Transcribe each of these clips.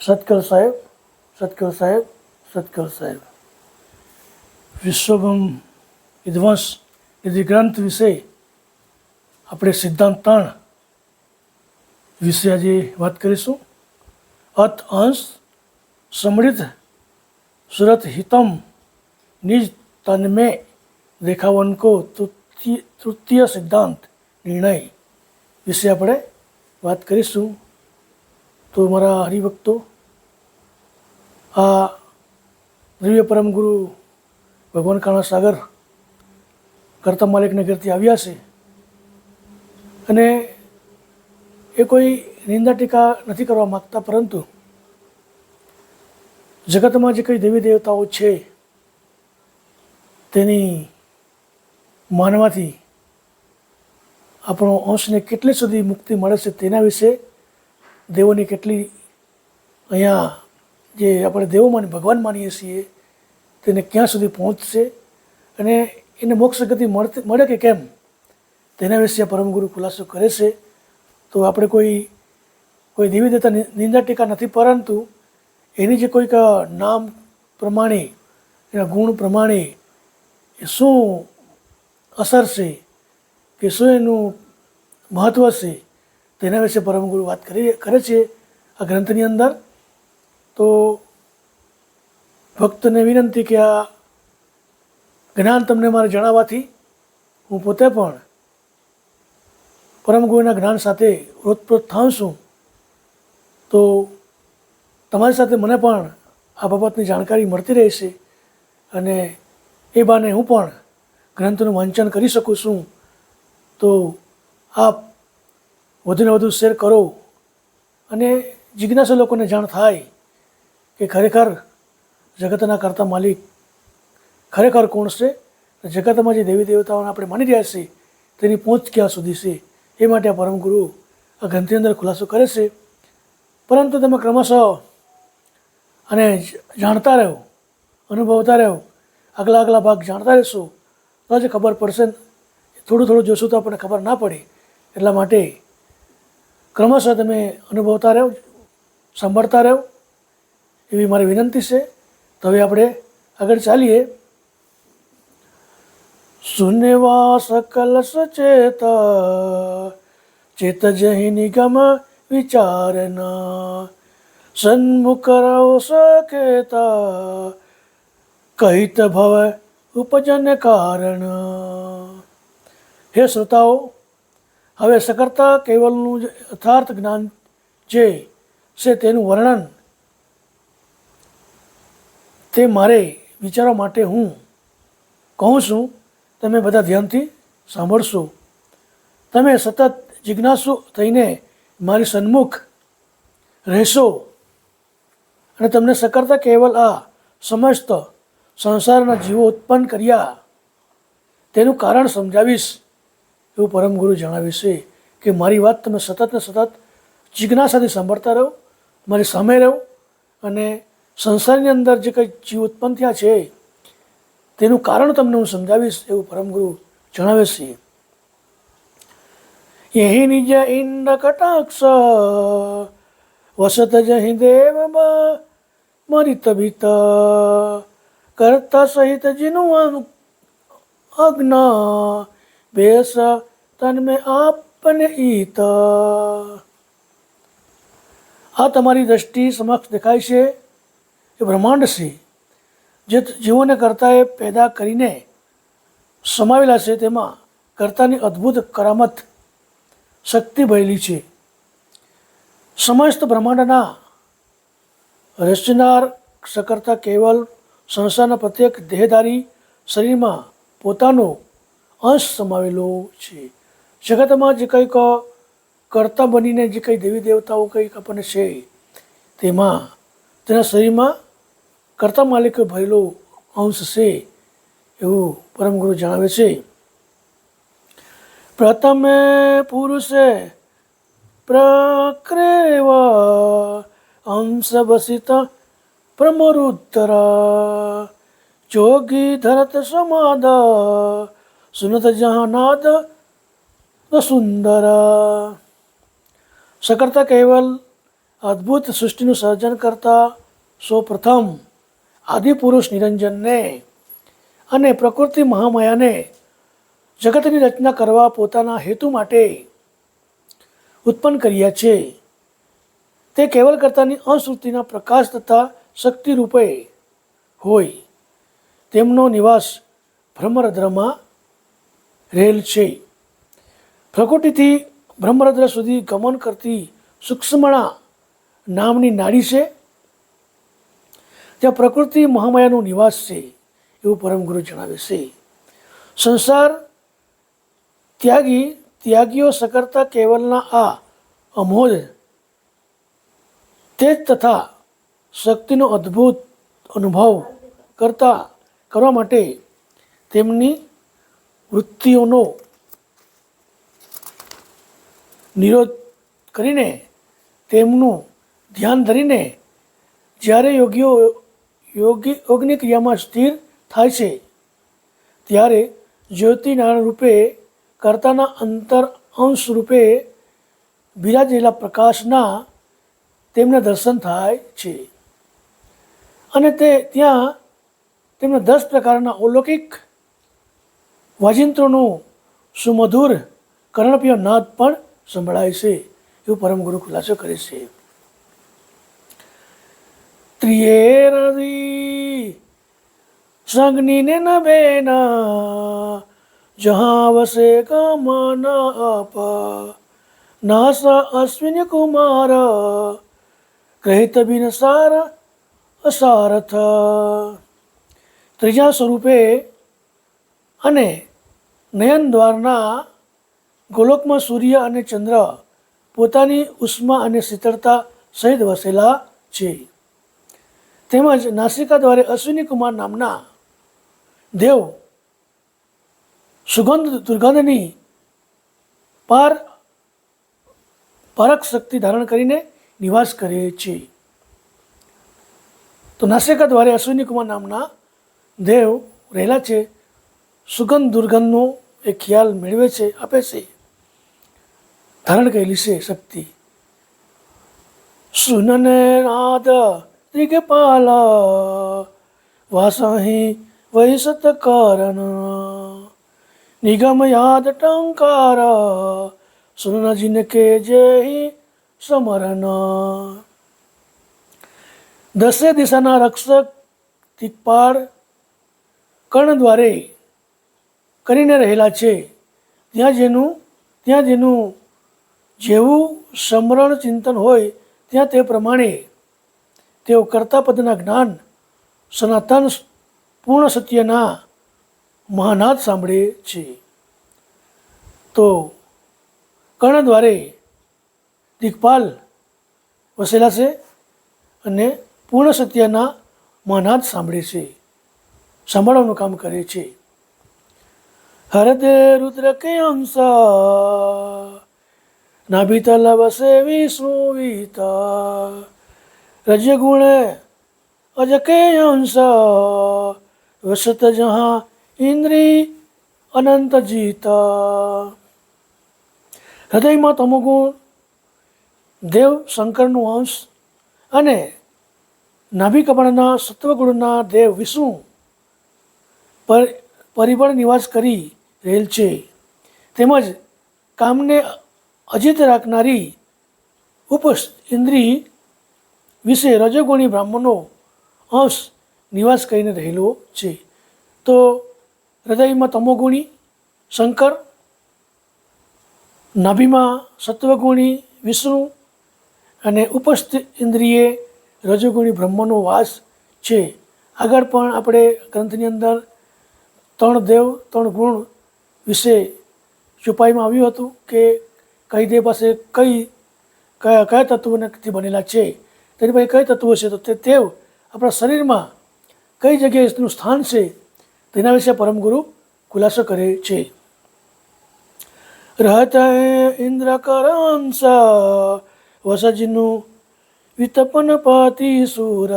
સત્કલ સાહેબ સત્કલ સાહેબ સત્કલ સાહેબ વિશ્વભમ વિધ્વંસ નિધિ ગ્રંથ વિશે આપણે સિદ્ધાંત ત્રણ વિશે આજે વાત કરીશું અત અંશ સમૃદ્ધ સુરત હિતમ નિજ તન્મે દેખાવન કો તૃતીય તૃતીય સિદ્ધાંત નિર્ણય વિશે આપણે વાત કરીશું તો મારા હરિભક્તો આ દિવ્ય પરમ ગુરુ ભગવાન કાણા સાગર કરતા માલિકને ઘરથી આવ્યા છે. અને એ કોઈ નિંદા ટીકા નથી કરવા માગતા, પરંતુ જગતમાં જે કંઈ દેવી દેવતાઓ છે, તેની માનવાથી આપણો અંશને કેટલી સુધી મુક્તિ મળે છે તેના વિશે દેવોની કેટલી અહીંયા જે આપણે દેવો માની, ભગવાન માનીએ છીએ તેને ક્યાં સુધી પહોંચશે? અને એને મોક્ષ ગતિ મળતી, મળે કે કેમ? તેના વિશે પરમગુરુ ખુલાસો કરે છે. તો આપણે કોઈ કોઈ દેવી દેતા નિંદા ટીકા નથી, પરંતુ એની જે કોઈક નામ પ્રમાણે, એના ગુણ પ્રમાણે એ શું અસર છે કે શું એનું મહત્ત્વ છે, તેના વિશે પરમગુરુ વાત કરી, કરે છે આ ગ્રંથની અંદર. તો ભક્તને વિનંતી કે આ જ્ઞાન તમને મારે જણાવવાથી હું પોતે પણ પરમગુરુના જ્ઞાન સાથે રોતપ્રોત થાઉં છું. તો તમારી સાથે મને પણ આ બાબતની જાણકારી મળતી રહેશે અને એ બાને હું પણ ગ્રંથનું વાંચન કરી શકું છું. તો આપ વધુને વધુ શેર કરો અને જિજ્ઞાસુ લોકોને જાણ થાય કે ખરેખર જગતના કરતા માલિક ખરેખર કોણ છે? જગતમાં જે દેવી દેવતાઓને આપણે માની રહ્યા છીએ, તેની પહોંચ ક્યાં સુધી છે? એ માટે આ પરમગુરુ આ ગ્રંથની અંદર ખુલાસો કરે છે. પરંતુ તમે ક્રમશઃ અને જાણતા રહો, અનુભવતા રહો, આગલા આગલા ભાગ જાણતા રહેશો, તો જ ખબર પડશે થોડું થોડું જોશું તો આપણને ખબર ના પડે. એટલા માટે ક્રમશઃ તમે અનુભવતા રહો, સાંભળતા રહો એવી મારી વિનંતી છે. તો હવે આપણે આગળ ચાલીએ. સુનેવા સકલ સચેત ચેત જહી નિગમ વિચારના, સન્મુખ રહો સકેત કહિત ભવ ઉપજન કારણ. હે શ્રોતાઓ, હવે સકર્તા કેવલનું યથાર્થ જ્ઞાન જે છે તેનું વર્ણન તે મારે વિચારવા માટે હું કહું છું, તમે બધા ધ્યાનથી સાંભળશો. તમે સતત જિજ્ઞાસુ થઈને મારી સન્મુખ રહેશો અને તમને સકારતા કેવલ આ સમસ્ત સંસારના જીવો ઉત્પન્ન કર્યા. તેનું કારણ સમજાવીશ એવું પરમગુરુ જણાવે છે કે મારી વાત તમે સતત ને સતત જિજ્ઞાસાથી સાંભળતા રહો, મારી સામે રહો અને સંસારની અંદર જે કંઈ જીવ ઉત્પન્ન થયા છે, તેનું કારણ તમને હું સમજાવીશ, એવું પરમગુરુ જણાવે છે. યહી નિજ ઇન્દ કટાક્ષ, વસત જહી દેવ મરિત ભીત, કરતા સહિત જીનું અગ્ન બેસ તન્મે આપને ઈત. આ તમારી દ્રષ્ટિ સમક્ષ દેખાય છે. એ બ્રહ્માંડ છે, જે જીવોને કર્તાએ પેદા કરીને સમાવેલા છે, તેમાં કરતાની અદ્ભુત કરામત શક્તિ ભરેલી છે. સમસ્ત બ્રહ્માંડના રચનાર સકર્તા કેવલ સંસારના પ્રત્યેક દેહધારી શરીરમાં પોતાનો અંશ સમાવેલો છે. જગતમાં જે કંઈક કરતા બનીને જે કંઈ દેવી દેવતાઓ કંઈક આપણને છે, તેમાં તેના શરીરમાં કર્તા માલિકે ભરેલો અંશ છે એવું પરમગુરુ જણાવે છે. પ્રથમે પુરુષે પ્રક્રેવ અંશ વસિત પ્રમરુત્તર જોગી ધરત સમાદ સુનત જહાનાદ સુંદર સકર્તા કેવલ અદ્ભુત સૃષ્ટિનું સર્જન કરતા સૌ પ્રથમ આદિપુરુષ નિરંજનને અને પ્રકૃતિ મહામાયાને જગતની રચના કરવા પોતાના હેતુ માટે ઉત્પન્ન કર્યા છે. તે કેવલ કરતાની અશ્રુતિના પ્રકાશ તથા શક્તિ રૂપે હોય. તેમનો નિવાસ બ્રહ્મરદ્રમાં રહેલ છે. પ્રકૃતિથી બ્રહ્મરદ્ર સુધી ગમન કરતી સૂક્ષ્મણા નામની નાડી છે. ત્યાં પ્રકૃતિ મહામાયાનો નિવાસ છે, એવું પરમગુરુ જણાવે છે. સંસાર ત્યાગી, ત્યાગીઓ સકર્તા કેવલના આ અમોદ તેજ તથા શક્તિનો અદ્ભુત અનુભવ કરતા કરવા માટે તેમની વૃત્તિઓનો નિરોધ કરીને તેમનું ધ્યાન ધરીને જ્યારે યોગીઓ યોગી યોગની ક્રિયામાં સ્થિર થાય છે. ત્યારે જ્યોતિનારાયણ રૂપે કર્તાના અંતર અંશ રૂપે બિરાજેલા પ્રકાશના તેમને દર્શન થાય છે. અને તે ત્યાં તેમને દસ પ્રકારના અલૌકિક વાજિંત્રોનું સુમધુર કર્ણપ્રિય નાદ પણ સંભળાય છે. એવું પરમગુરુ ખુલાસો કરે છે. ત્રિયેરદી સંગનીને ન બેના. જहाँ વસે કમન અપ નાસ અશ્વિન કુમાર. કહિત બિન સાર અસારથ. ત્રીજા સ્વરૂપે અને નયન દ્વારના ગોલોકમાં સૂર્ય અને ચંદ્ર પોતાની ઉષ્મા અને શીતળતા સહિત વસેલા છે. તેમજ નાસિકા દ્વારે અશ્વિની કુમાર નામના દેવ સુગંધ દુર્ગંધની પાર પરક શક્તિ ધારણ કરીને નિવાસ કરે છે. તો નાસિકા દ્વારે અશ્વિની કુમાર નામના દેવ રહેલા છે. સુગંધ દુર્ગંધનો એ ખ્યાલ મેળવે છે, આપે છે. ધારણ કરેલી છે શક્તિ. સુનને નાદ દિગપાલ વાસાહી વૈસત કારણ નિગમ યાદ ટંકાર સુનજીન કે જય સમરણ. દસે દિશાના રક્ષક દિક્પાળ કર્ણ દ્વારે કરીને રહેલા છે. ત્યાં જેનું ત્યાં જેનું જેવું સમરણ ચિંતન હોય, ત્યાં તે પ્રમાણે તેઓ કર્તાપદના જ્ઞાન, સનાતન પૂર્ણ સત્યના મહાનાદ સાંભળે છે. તો કર્ણ દ્વારે દિગ્પાલ વસેલા છે અને પૂર્ણ સત્યના મહાનાદ સાંભળે છે. સાંભળવાનું કામ કરે છે. હરદે રુદ્ર કે અંશ નાભિતલ વસે વિષ્ણુ વિતા રજગુણ અજ કે અંશ વસત જહા ઇન્દ્રી અનંત જીતા હૃદયમાં તમોગુણ દેવ શંકરનું અંશ અને નાભી કમળના સત્વગુણના દેવ વિષ્ણુ પર પરિબળ નિવાસ કરી રહેલ છે. તેમજ કામને અજીત રાખનારી ઉપસ ઇન્દ્રિય વિશે રજોગુણી બ્રાહ્મણો અંશ નિવાસ કરીને રહેલો છે. તો હૃદયમાં તમોગુણી, શંકર, નાભીમાં સત્વગુણી, વિષ્ણુ અને ઉપસ્થિત ઇન્દ્રિયે રજોગુણી બ્રહ્મનો વાસ છે. આગળ પણ આપણે ગ્રંથની અંદર ત્રણ દેવ, ત્રણ ગુણ વિશે છુપાઈમાં આવ્યું હતું કે કઈ દેવ પાસે કઈ, કયા કયા તત્વોથી બનેલા છે. તેની પાસે કઈ તત્વો છે તો તે તેવ આપણા શરીરમાં કઈ જગ્યાએ તેનું સ્થાન છે, તેના વિશે પરમગુરુ ખુલાસો કરે છે. રહત ઇન્દ્ર કરંસ વસજનું વિતપન પાતી સુર.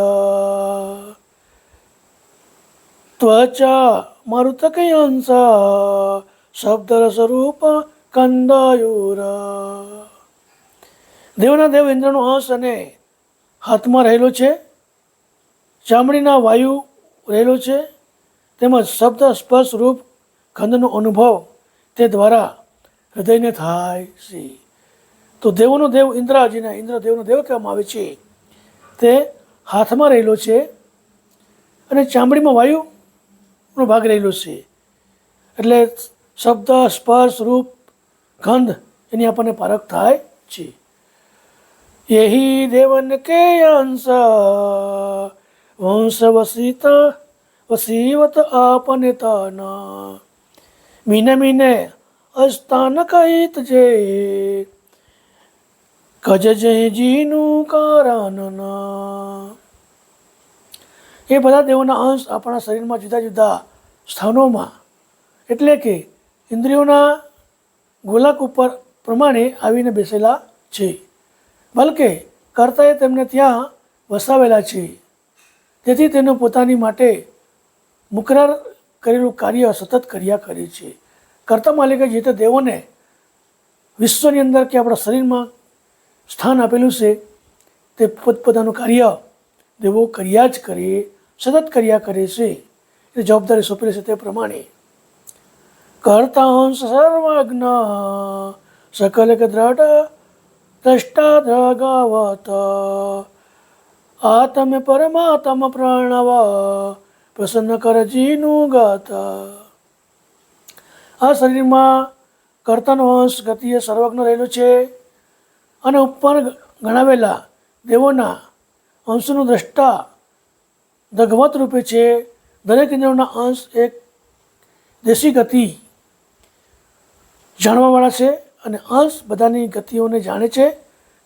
ત્વચા મરુતકયંસ શબ્દ સ્વરૂપ કંદાયુર. દેવના દેવ ઇન્દ્રનો અંશ અને હાથમાં રહેલો છે, ચામડીના વાયુ રહેલો છે, તેમજ શબ્દ સ્પર્શ રૂપ ખંડનો અનુભવ તે દ્વારા હૃદયને થાય છે. તો દેવોનો દેવ ઇન્દ્રાજીને ઇન્દ્રદેવનો ઇન્દ્ર દેવનો દેવ કહેવામાં આવે છે. તે હાથમાં રહેલો છે અને ચામડીમાં વાયુનો ભાગ રહેલો છે. એટલે શબ્દ સ્પર્શ રૂપ ગંધ એની આપણને પારખ થાય છે. યહી દેવન કે અંશ વંશ वसीता વસીવત આપને તન. મીને મીને અસ્તાન કહિત જે. કજ જય જીનું કારણ એ બધા દેવોના અંશ આપણા શરીરમાં જુદા જુદા સ્થાનોમાં. એટલે કે ઇન્દ્રિયોના ગોલાક ઉપર પ્રમાણે આવીને બેસેલા છે. બલકે કર્તાએ તેમને ત્યાં વસાવેલા છે. તેથી તેનો પોતાની માટે મુકરાર કરેલું કાર્ય સતત કર્યા કરે છે. કર્તા માલિકે જે તે દેવોને વિશ્વની અંદર કે આપણા શરીરમાં સ્થાન આપેલું છે, તે પોતપોતાનું કાર્ય દેવો કર્યા જ કરે, સતત કર્યા કરે છે. એ જવાબદારી સોંપેલી છે તે પ્રમાણે. કર્તા સર્વજ્ઞ સકલ દ્રઢ દ્રગાવત આતમ પરમાત્મ પ્રણવ પ્રસન્ન કરજીનું ગત આ શરીરમાં કર્તન વંશ ગતિએ સર્વજ્ઞ રહેલો છે અને ઉપર ગણાવેલા દેવોના અંશનું દ્રષ્ટા દગવત રૂપે છે. દરેક ઇન્દ્રિયોના અંશ એક દેશી ગતિ જાણવાવાળા છે. અને અંશ બધાની ગતિઓને જાણે છે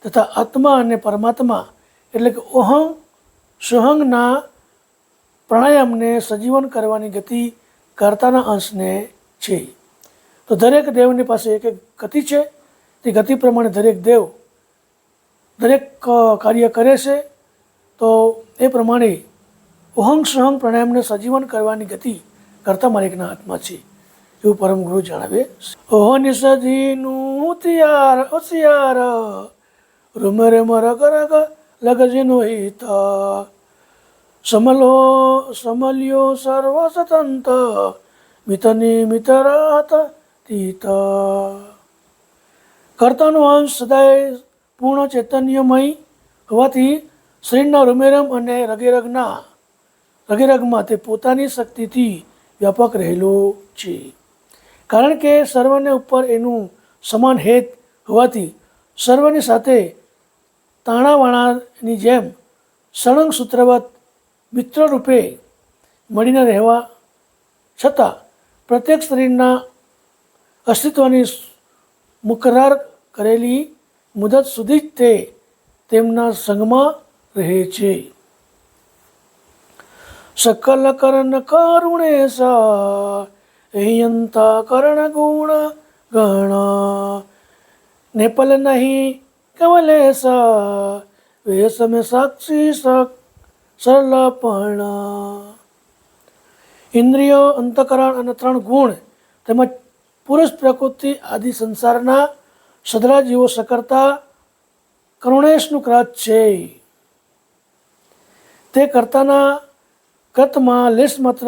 તથા આત્મા અને પરમાત્મા એટલે કે ઓહં સુહંગના પ્રાણાયામને સજીવન કરવાની ગતિ કરતાના અંશને છે. તો દરેક દેવની પાસે એક એક ગતિ છે. તે ગતિ પ્રમાણે દરેક દેવ દરેક કાર્ય કરે છે. તો એ પ્રમાણે ઓહંગ, સહંગ પ્રાણાયામને સજીવન કરવાની ગતિ કરતા માલિકના હાથમાં છે. એવું પરમ ગુરુ જણાવે ઓહની સજીનું ઉતિયાર, હોશિયાર, રૂમરે રગ રગ લગજીનો હિત. સમલો, સમલ્યો સર્વ સતંત મિતની મિતરાત તીત. કર્તાનો અંશ સદાય પૂર્ણ ચૈતન્યમય હોવાથી શરીરના રૂમેરમ અને રગેરગના, રગેરગમાં તે પોતાની શક્તિથી વ્યાપક રહેલો છે. કારણ કે સર્વને ઉપર એનું સમાન હેત હોવાથી સર્વની સાથે તાણાવાણાની જેમ સળંગ સૂત્રવત મિત્ર રૂપે મળીને રહેવા છતાં પ્રત્યેક શરીરના અસ્તિત્વની મુકરાર કરેલી મુદત સુધી જ તે તેમના સંગમાં રહે છે. સકલ કરણ કરુણેશ હિયંતા કરણ ગુણ ગણ। નેપલ નહીં કમલેશ વેશ મેં સાક્ષી સક સરલપણ। ઇન્દ્રિયો, અંતકરણ અને ત્રણ ગુણ તેમજ પુરુષ પ્રકૃતિ આદિ સંસારના સદરા જીવો સકર્તા કરુણેશનું કરાત છે। તે કરતાના કતમાં લેશ માત્ર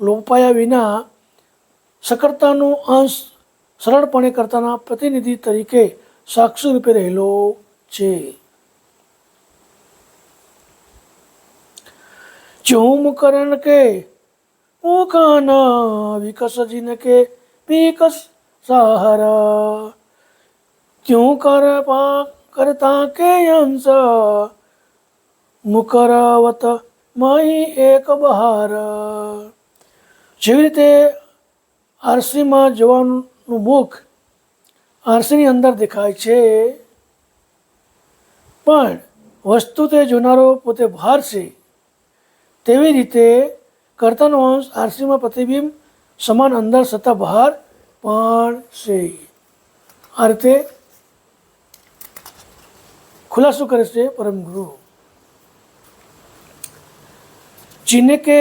લોપાયા વિના સકર્તાનું અંશ સરળપણે કરતાના પ્રતિનિધિ તરીકે સાક્ષી રૂપે રહેલો છે. ચૂમ કરણ કે, મુખાન વિકસ કે, વિકસ સહારા. કર પા કરતા કે અંશ? મુકરાવત મહી એક બહાર. જેવી રીતે આરસીમાં જવાનું મુખ આરસીની અંદર દેખાય છે. પણ વસ્તુ તે જોનારો પોતે બહાર છે. તેવી રીતે કર્તાનો અંશ આરસીમાં પ્રતિબિંબ સમાન અંદર સત્તા બહાર પણ છે. આ રીતે ખુલાસો કરે છે પરમગુરુ. જીને કે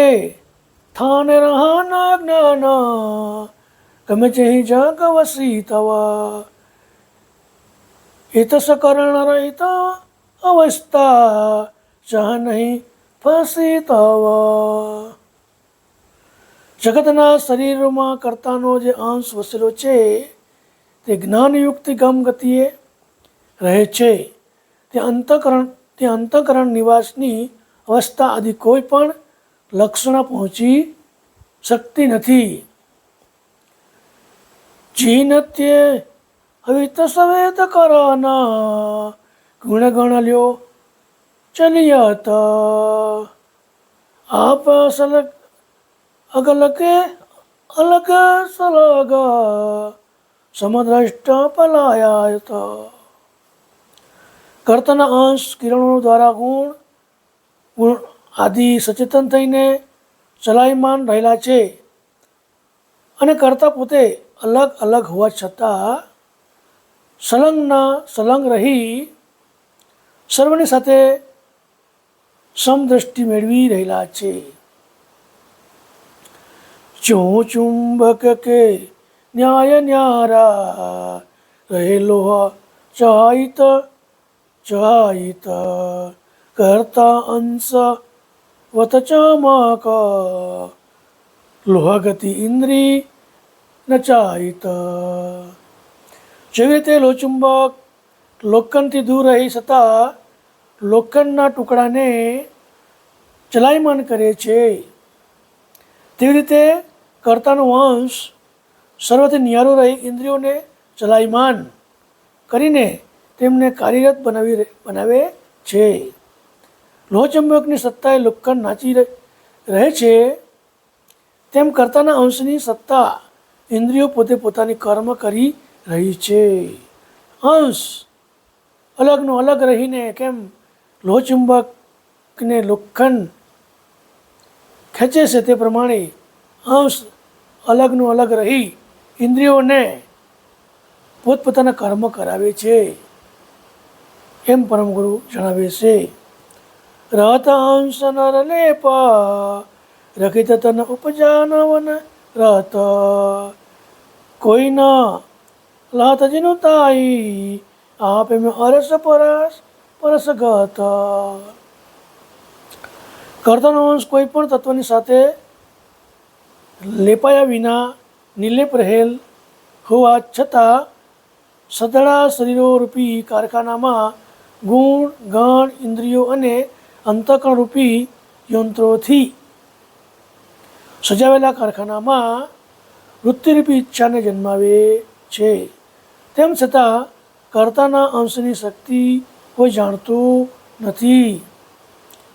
સ્થાને રહાના જ્ઞાના ગમે તે જગ વસી તવા. હિતસ કરણ રહિત અવસ્થા, જહ નહીં ફસી તવા. જગતના શરીરમાં કરતાનો જે અંશ વસેલો છે, તે જ્ઞાનયુક્ત ગમગતિએ રહે છે. તે અંતકરણ તે અંતકરણ નિવાસની અવસ્થા આદિ કોઈ પણ લક્ષણ પહોંચી શકતી નથી. જીનત્યે હવિત સવેત કરના ગુણ ગણ લ્યો, ચલિયત. આપ સલગ અગલકે અલગ સલગ. સમદ્રષ્ટ પલાયાત. કર્તના અંશ કિરણો દ્વારા ગુણ ગુણ આદિ સચેતન થઈને ચલાયમાન રહેલા છે અને કરતા પોતે અલગ અલગ હોવા છતાં સલંગના સલંગ રહી સર્વની સાથે સમદ્રષ્ટિ મેળવી રહેલા છે. ચો ચુંબક કે ન્યાય ન્યારા રહેલો ચાહિત ચાહિત કરતા અંશ વત ચમક, લોહગતિ ઇન્દ્રી નચાયિત જેવી રીતે લોચુંબક લોખંડથી દૂર રહી છતાં લોખંડના ટુકડાને ચલાયમાન કરે છે. તેવી રીતે કર્તાનો અંશ સર્વથી નિયારો રહી ઇન્દ્રિયોને ચલાયમાન કરીને તેમને કાર્યરત બનાવી બનાવે છે. લોહચંબકની સત્તાએ લોખંડ નાચી રહે- છે. તેમ કર્તાના અંશની સત્તા ઇન્દ્રિયો પોતે પોતાની કર્મ કરી રહી છે. અંશ અલગનો અલગ રહીને કેમ લોહચુંબકને લોખંડ ખેંચે છે તે પ્રમાણે અંશ અલગનું અલગ રહી ઇન્દ્રિયોને પોતપોતાના કર્મ કરાવે છે. એમ પરમગુરુ જણાવે છે. રહત અંશ નર લેપ રખિત તન ઉપજાનવન રત કોઈના લાત જીનું તાઈ આપે મેં અરસ પરસ પરસ ગત કર્તાનો અંશ કોઈ પણ તત્વની સાથે લેપાયા વિના નિર્લેપ રહેલ હોવા છતાં સદળા શરીરો રૂપી કારખાનામાં ગુણ ગણ ઇન્દ્રિયો અને અંતકરણ રૂપી યંત્રોથી સજાવેલા કારખાનામાં વૃત્તિરૂપી ઈચ્છાને જન્માવે છે. તેમ છતાં કર્તાના અંશની શક્તિ કોઈ જાણતું નથી.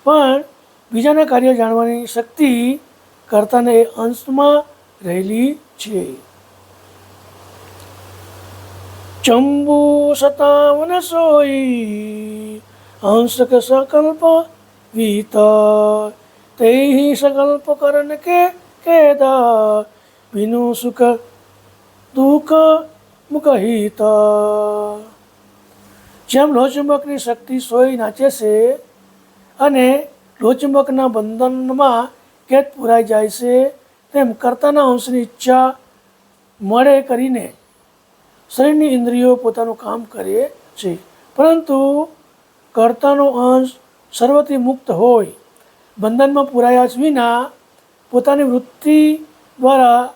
પણ બીજાના કાર્ય જાણવાની શક્તિ કર્તાને એ અંશમાં રહેલી છે. ચંબુ સતાવન સોઈ અંશક સંકલ્પ વીત તે સંકલ્પ કરન કે કેદા વિનુ સુખ દુઃખ મુકહિત જેમ લોચુંબકની શક્તિ સોઈ નાચે છે, અને લોચુંબકના બંધનમાં કેદ પુરાઈ જાય છે, તેમ કર્તાના અંશની ઈચ્છા મળે કરીને શરીરની ઇન્દ્રિયો પોતાનું કામ કરે છે. પરંતુ કર્તાનો અંશ સર્વથી મુક્ત હોય. બંધનમાં પુરાયા વિના પોતાની વૃત્તિ દ્વારા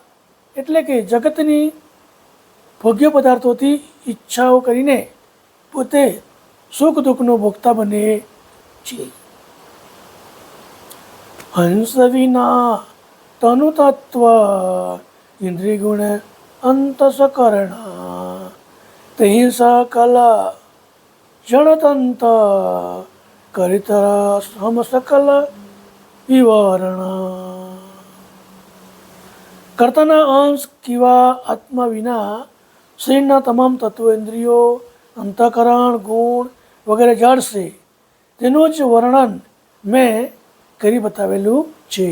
એટલે કે જગતની ભોગ્ય પદાર્થોથી ઈચ્છાઓ કરીને પોતે સુખ દુઃખનો ભોગતા બને છે. હંસ વિના તનુ તત્વ ઇન્દ્રિગુણ અંતસકરણ તહિંસા કલા જળતંત કરીતર સમ સકલ વિવરણ કર્તાના અંશ કિવા આત્મા વિના શરીરના તમામ તત્વો ઇન્દ્રિયો અંતઃકરણ ગુણ વગેરે જાણશે તેનું જ વર્ણન મેં કરી બતાવેલું છે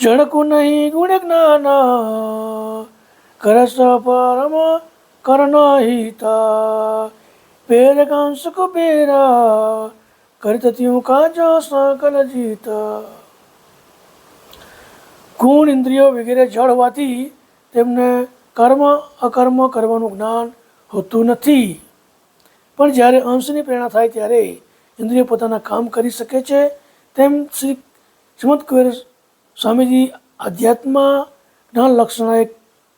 જડકું નહીં ગુણ જ્ઞાન કરસ પરમ કાંસ કુબેરા કરીત ત્યું કાજ સકલ જીત ગુણ ઇન્દ્રિયો વગેરે જળ હોવાથી તેમને કર્મ અકર્મ કરવાનું જ્ઞાન હોતું નથી પણ જ્યારે અંશની પ્રેરણા થાય ત્યારે ઇન્દ્રિયો પોતાના કામ કરી શકે છે તેમ શ્રી શ્રીમદ કુબેર સ્વામીજી જ્ઞાન લક્ષણાએ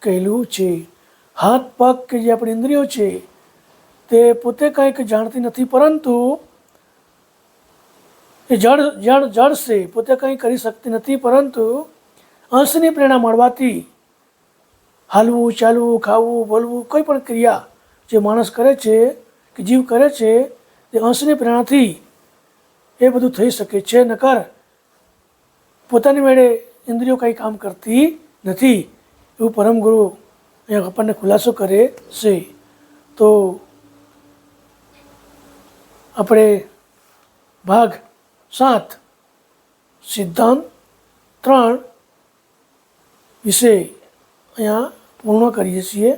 કહેલું છે હાથ પગ કે જે આપણી ઇન્દ્રિયો છે, તે પોતે કંઈક જાણતી નથી, પરંતુ એ જળ જળ જળ પોતે કંઈ કરી શકતી નથી, પરંતુ અંશની પ્રેરણા મળવાથી હાલવું, ચાલવું, ખાવું, બોલવું, કોઈ પણ ક્રિયા જે માણસ કરે છે, કે જીવ કરે છે તે અંશની પ્રેરણાથી એ બધું થઈ શકે છે. નકર પોતાની મેળે ઇન્દ્રિયો કંઈ કામ કરતી નથી. એવું પરમ ગુરુ અહીંયા આપણને ખુલાસો કરે છે. તો આપણે ભાગ સાત, સિદ્ધાંત ત્રણ વિશે અહીંયા પૂર્ણ કરીએ છીએ.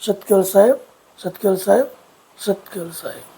સત્કેલ સાહેબ સત્કેલ સાહેબ સત્કેલ સાહેબ.